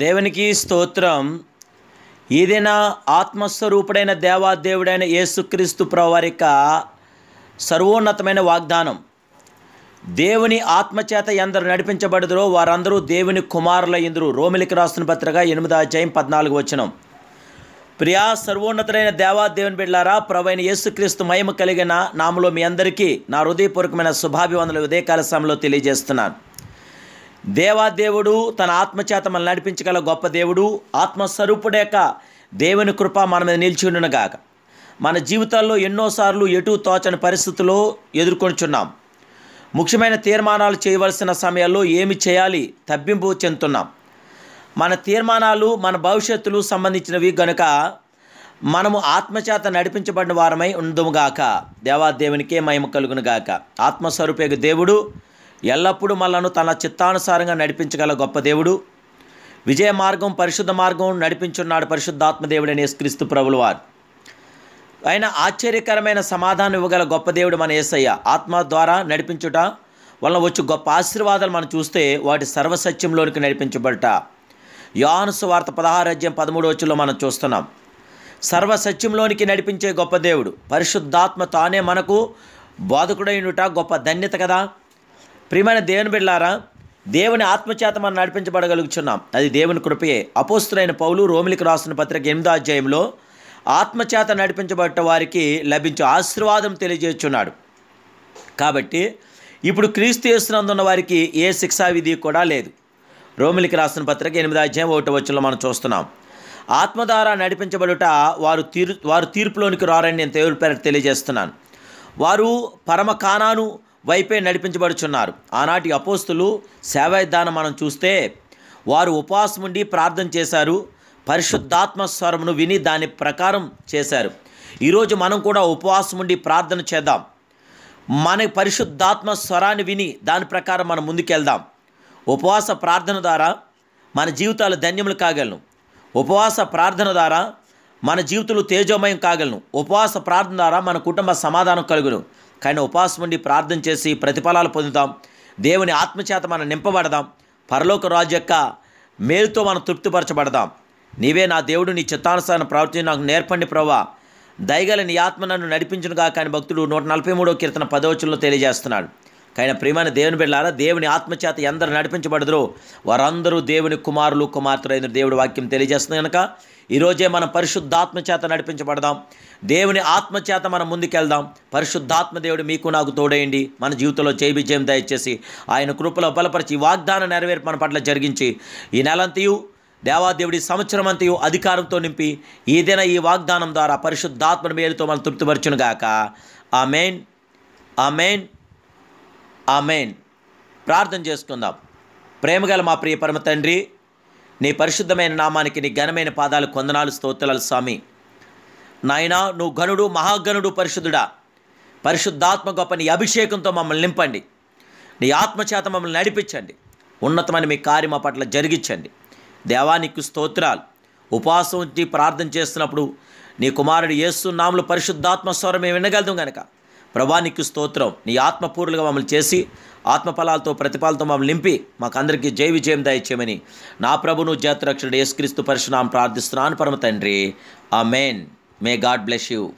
దేవునికి స్తోత్రం. ఏదైనా ఆత్మస్వరూపుడైన దేవాదేవుడైన యేసుక్రీస్తు ప్రవారిక సర్వోన్నతమైన వాగ్దానం. దేవుని ఆత్మచేత ఎందరు నడిపించబడదురో వారందరూ దేవుని కుమారుల ఇందరు రోమిలికి రాస్తున్న పత్రిక ఎనిమిది అధ్యాయం పద్నాలుగు వచ్చినం ప్రియా సర్వోన్నతుడైన దేవా దేవుని ప్రవైన యేసుక్రీస్తు మహిమ కలిగిన నామలో మీ అందరికీ నా హృదయపూర్వకమైన శుభాభివందనలు ఉదయకాల సమయంలో తెలియజేస్తున్నాను. దేవాదేవుడు తన ఆత్మచేత మనం నడిపించగల గొప్ప దేవుడు ఆత్మస్వరూపుడేక యొక్క దేవుని కృప మన మీద నిలిచి ఉండునుగాక. మన జీవితాల్లో ఎన్నోసార్లు ఎటు తోచని పరిస్థితుల్లో ఎదుర్కొనిచున్నాం ముఖ్యమైన తీర్మానాలు చేయవలసిన సమయాల్లో ఏమి చేయాలి తబ్బింపు చెందుతున్నాం. మన తీర్మానాలు మన భవిష్యత్తులు సంబంధించినవి గనుక మనము ఆత్మచేత నడిపించబడిన వారమై ఉందుముగాక దేవాదేవునికే మహిమ కలుగునుగాక. ఆత్మస్వరూపేగు దేవుడు ఎల్లప్పుడూ మనలను తన చిత్తానుసారంగా నడిపించగల గొప్ప దేవుడు. విజయ మార్గం పరిశుద్ధ మార్గం నడిపించున్నాడు పరిశుద్ధాత్మదేవుడనే క్రీస్తు ప్రభులు వారు ఆయన ఆశ్చర్యకరమైన సమాధానం ఇవ్వగల గొప్ప దేవుడు మన యేసయ్య ఆత్మ ద్వారా నడిపించుట వలన వచ్చి గొప్ప ఆశీర్వాదాలు మనం చూస్తే వాటి సర్వసత్యంలోనికి నడిపించబడట. యోహాను వార్త పదహారాజ్యం పదమూడు వచ్చులో మనం చూస్తున్నాం. సర్వసత్యంలోనికి నడిపించే గొప్ప దేవుడు. పరిశుద్ధాత్మ తానే మనకు బోధకుడైనట గొప్ప ధన్యత కదా. ప్రియమైన దేవుని బిడ్డారా దేవుని ఆత్మచేత మనం నడిపించబడగలుగుతున్నాం అది దేవుని కృపయే. అపోస్తులైన పౌలు రోమిలికి రాసిన పత్రిక ఎనిమిదో అధ్యాయంలో ఆత్మచేత నడిపించబడ్డ వారికి లభించే ఆశీర్వాదం తెలియజేస్తున్నాడు. కాబట్టి ఇప్పుడు క్రీస్తు చేస్తున్నందున్న వారికి ఏ శిక్షా విధి కూడా లేదు. రోమిలికి రాసిన పత్రిక ఎనిమిది అధ్యాయం ఒకటి వచ్చంలో మనం చూస్తున్నాం. ఆత్మ ద్వారా నడిపించబడుట వారు తీరు వారు తీర్పులోనికి రారని నేను దేవుడి పేరు తెలియజేస్తున్నాను. వారు పరమ కానాను వైపే నడిపించబడుచున్నారు. ఆనాటి అపోస్తులు సేవాయుద్ధానం మనం చూస్తే వారు ఉపవాసం ఉండి ప్రార్థన చేశారు పరిశుద్ధాత్మ స్వరమును విని దాని ప్రకారం చేశారు. ఈరోజు మనం కూడా ఉపవాసం ఉండి ప్రార్థన చేద్దాం. మన పరిశుద్ధాత్మ స్వరాన్ని విని దాని ప్రకారం మనం ముందుకెళ్దాం. ఉపవాస ప్రార్థన ద్వారా మన జీవితాలు ధన్యములు కాగలను. ఉపవాస ప్రార్థన ద్వారా మన జీవితంలో తేజోమయం కాగలను. ఉపవాస ప్రార్థన ద్వారా మన కుటుంబ సమాధానం కలుగును. కానీ ఉపవాసం ఉండి ప్రార్థన చేసి ప్రతిఫలాలు పొందుతాం. దేవుని ఆత్మచేత మనం నింపబడదాం. పరలోక రాజు యొక్క మేలుతో మనం తృప్తిపరచబడదాం. నీవే నా దేవుడు నీ చిత్తానుసారం ప్రవర్తించి నాకు నేర్పండి ప్రభా దయగల నీ ఆత్మ నన్ను నడిపించునుగా కానీ భక్తుడు నూట నలభై మూడో కీర్తన పదవచనంలో తెలియజేస్తున్నాడు. కానీ ప్రియమైన దేవుని బిడ్డలారా దేవుని ఆత్మచేత ఎందరు నడిపించబడదురో వారందరూ దేవుని కుమారులు కుమార్తెలైన దేవుడి వాక్యం తెలియజేస్తుంది కనుక ఈరోజే మనం పరిశుద్ధాత్మ చేత నడిపించబడదాం. దేవుని ఆత్మచేత మనం ముందుకెళ్దాం. పరిశుద్ధాత్మ దేవుడు మీకు నాకు తోడేయండి మన జీవితంలో జై విజయం దయచేసి ఆయన కృపలో బలపరిచి ఈ వాగ్దాన నెరవేర్పు మన పట్ల జరిగించి ఈ నెలంతయు దేవాదేవుడి సంవత్సరం అంతయు అధికారంతో నింపి ఏదైనా ఈ వాగ్దానం ద్వారా పరిశుద్ధాత్మ మేలుతో మనం తృప్తిపరచునుగాక. ఆ మెయిన్ ఆ మెయిన్ ఆ మెయిన్ ప్రార్థన చేసుకుందాం. ప్రేమగల మా ప్రియ పరమ తండ్రి నీ పరిశుద్ధమైన నామానికి నీ ఘనమైన పాదాలు కొందనాలు స్తోత్రాలు స్వామి. నాయనా నువ్వు ఘనుడు మహాగణుడు పరిశుద్ధుడా. పరిశుద్ధాత్మ గొప్ప నీ అభిషేకంతో మమ్మల్ని నింపండి. నీ ఆత్మచేత మమ్మల్ని నడిపించండి. ఉన్నతమైన మీ కార్యం మా పట్ల జరిగించండి. దేవానికి స్తోత్రాలు. ఉపవాసం ఉంచి ప్రార్థన చేస్తున్నప్పుడు నీ కుమారుడు ఏస్తున్నాములు పరిశుద్ధాత్మ స్వరం మేము వినగలుగుతాం కనుక ప్రభానికి స్తోత్రం. నీ ఆత్మపూర్లుగా మమ్మల్ని చేసి ఆత్మఫలాలతో ప్రతిఫలాలతో మమ్మల్ని నింపి మాకందరికీ జై విజయం దయచేయమని నా ప్రభును జాతరక్షుడు యేసుక్రీస్తు పరిశునాం ప్రార్థిస్తున్నాను. పరమ తండ్రి. Amen may God bless you.